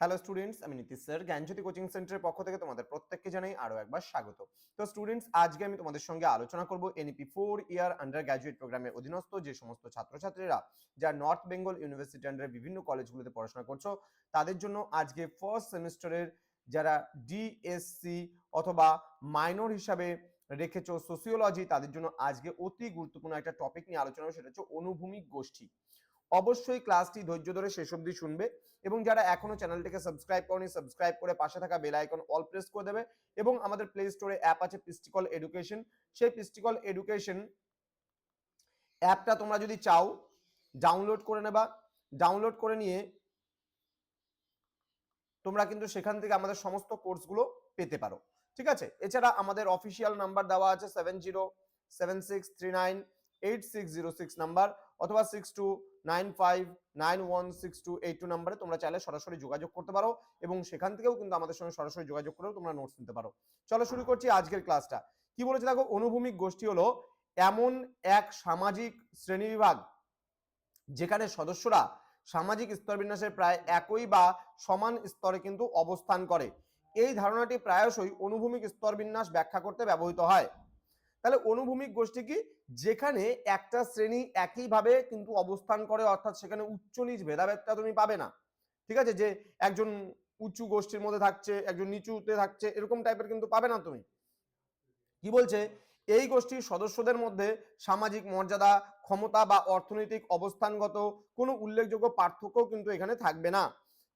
Hello students আমি Nitish sir. জ্ঞানজ্যোতি coaching সেন্টারের পক্ষ থেকে তোমাদের প্রত্যেককে জানাই আরও একবার স্বাগত। তো স্টুডেন্টস আজকে আমি তোমাদের সঙ্গে আলোচনা করব NEP four year under graduate প্রোগ্রামের অধীনস্থ যে সমস্ত ছাত্রছাত্রীরা যা নর্থ বেঙ্গল ইউনিভার্সিটি আন্ডারে বিভিন্ন কলেজগুলোতে পড়াশোনা করছ, তাদের জন্য আজকে ফার্স্ট সেমিস্টারের যারা ডিএসসি অথবা মাইনর হিসাবে রেখেছো সোসিওলজি তাদের জন্য আজকে অতি গুরুত্বপূর্ণ একটা টপিক নিয়ে আলোচনা সেটা হচ্ছে অনুভূমিক গোষ্ঠী। অবশ্যই ক্লাসটি ধৈর্য ধরে শেষ অবধি শুনবে এবং যারা এখনও চ্যানেলটিকে সাবস্ক্রাইব করনি সাবস্ক্রাইব করে পাশে থাকা বেল আইকন অল প্রেস করে দেবে এবং আমাদের প্লে স্টোরে অ্যাপ আছে পিস্টিকল এডুকেশন সেই পিস্টিকল এডুকেশন অ্যাপটা তোমরা যদি চাও ডাউনলোড করে নেবা। ডাউনলোড করে নিয়ে তোমরা কিন্তু সেখান থেকে আমাদের সমস্ত কোর্সগুলো পেতে পারো। ঠিক আছে? এছাড়া আমাদের অফিসিয়াল নাম্বার দেওয়া আছে seven zero seven six three nine eight six zero six number অথবা six two nine five nine one six two eight two নাম্বারে তোমরা চাইলে সরাসরি যোগাযোগ করতে পারো এবং সেখান থেকেও কিন্তু আমাদের সঙ্গে সরাসরি যোগাযোগ করেও তোমরা নোটস নিতে পারো। চলো শুরু করছি আজকের ক্লাসটা কি বলেছে দেখো? অনুভূমিক গোষ্ঠী হলো এমন এক সামাজিক শ্রেণীবিভাগ যেখানে সদস্যরা সামাজিক স্তরবিন্যাসের প্রায় একই বা সমান স্তরে কিন্তু অবস্থান করে। এই ধারণাটি প্রায়শই অনুভূমিক স্তরবিন্যাস ব্যাখ্যা করতে ব্যবহৃত হয়। তাহলে অনুভূমিক গোষ্ঠী কি? যেখানে একটা শ্রেণি একইভাবে কিন্তু অবস্থান করে, অর্থাৎ সেখানে উচ্চ নিচ ভেদাভেদটা তুমি পাবে না। ঠিক আছে? যে একজন উঁচু গোষ্ঠীর মধ্যে থাকছে, একজন নিচুতে থাকছে, এরকম টাইপের কিন্তু পাবে না তুমি। কি বলছে? এই গোষ্ঠীর সদস্যদের মধ্যে সামাজিক মর্যাদা, ক্ষমতা বা অর্থনৈতিক অবস্থানগত কোনো উল্লেখযোগ্য পার্থক্য কিন্তু এখানে থাকবে না।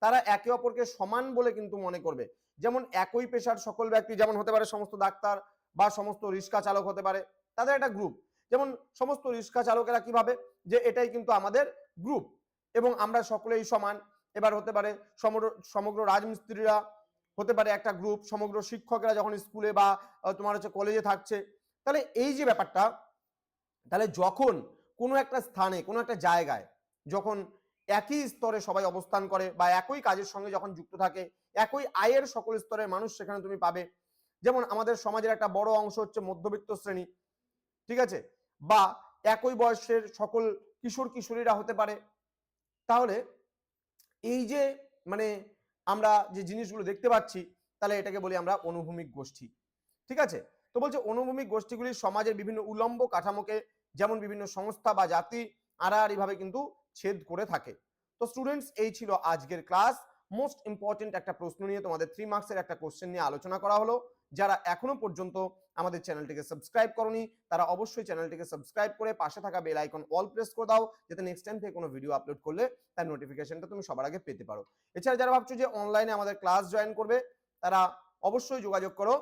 তারা একে অপরকে সমান বলে কিন্তু মনে করবে। যেমন একই পেশার সকল ব্যক্তি, যেমন হতে পারে সমস্ত ডাক্তার বা সমস্ত রিক্সা চালক হতে পারে, তাদের একটা গ্রুপ যেমন সমস্ত রিক্সা চালকেরা কি ভাবে? যে এটাই কিন্তু আমাদের গ্রুপ এবং আমরা সকলেই সমান। এবার হতে পারে সমগ্র সমগ্র রাজমিস্ত্রিরা হতে পারে একটা গ্রুপ সমগ্র শিক্ষকরা যখন স্কুলে বা তোমার হচ্ছে কলেজে থাকছে, তাহলে এই যে ব্যাপারটা, তাহলে যখন কোনো একটা স্থানে, কোনো একটা জায়গায় যখন একই স্তরে সবাই অবস্থান করে বা একই কাজের সঙ্গে যখন যুক্ত থাকে, একই আয়ের সকল স্তরের মানুষ সেখানে তুমি পাবে যেমন আমাদের সমাজের একটা বড় অংশ হচ্ছে মধ্যবিত্ত শ্রেণি, ঠিক আছে? বা একই বয়সের সকল কিশোর কিশোরীরা হতে পারে। তাহলে এই যে মানে আমরা যে জিনিসগুলো দেখতে পাচ্ছি, তাহলে এটাকে বলি আমরা অনুভূমিক গোষ্ঠী, ঠিক আছে? তো বলছে অনুভূমিক গোষ্ঠীগুলি সমাজের বিভিন্ন উলম্ব কাঠামোকে যেমন বিভিন্ন সংস্থা বা জাতি আড়াআড়িভাবে কিন্তু ছেদ করে থাকে। তো স্টুডেন্টস এই ছিল আজকের ক্লাস মোস্ট ইম্পর্টেন্ট একটা প্রশ্ন নিয়ে তোমাদের থ্রি মার্কসের একটা কোশ্চেন নিয়ে আলোচনা করা হলো। যারা এখনও পর্যন্ত আমাদের চ্যানেলটিকে সাবস্ক্রাইব করনি, তারা অবশ্যই চ্যানেলটিকে সাবস্ক্রাইব করে পাশে থাকা বেল আইকন অল প্রেস করে দাও, যাতে নেক্সট টাইম থেকে কোনো ভিডিও আপলোড করলে তার নোটিফিকেশনটা তুমি সবার আগে পেতে পারো। এছাড়া যারা ভাবছ যে অনলাইনে আমাদের ক্লাস জয়েন করবে, তারা অবশ্যই যোগাযোগ করো।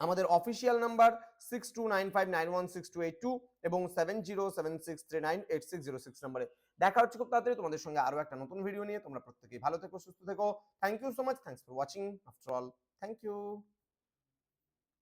আমাদের official number six two nine five nine one six two eight two এবং seven zero seven six three nine eight six zero six নাম্বারে দেখা হচ্ছে খুব তাড়াতাড়ি তোমাদের সঙ্গে আরও একটা নতুন ভিডিও নিয়ে। তোমরা প্রত্যেকেই ভালো থেকো, সুস্থ থেকো। Thank you so much thanks for watching after all thank you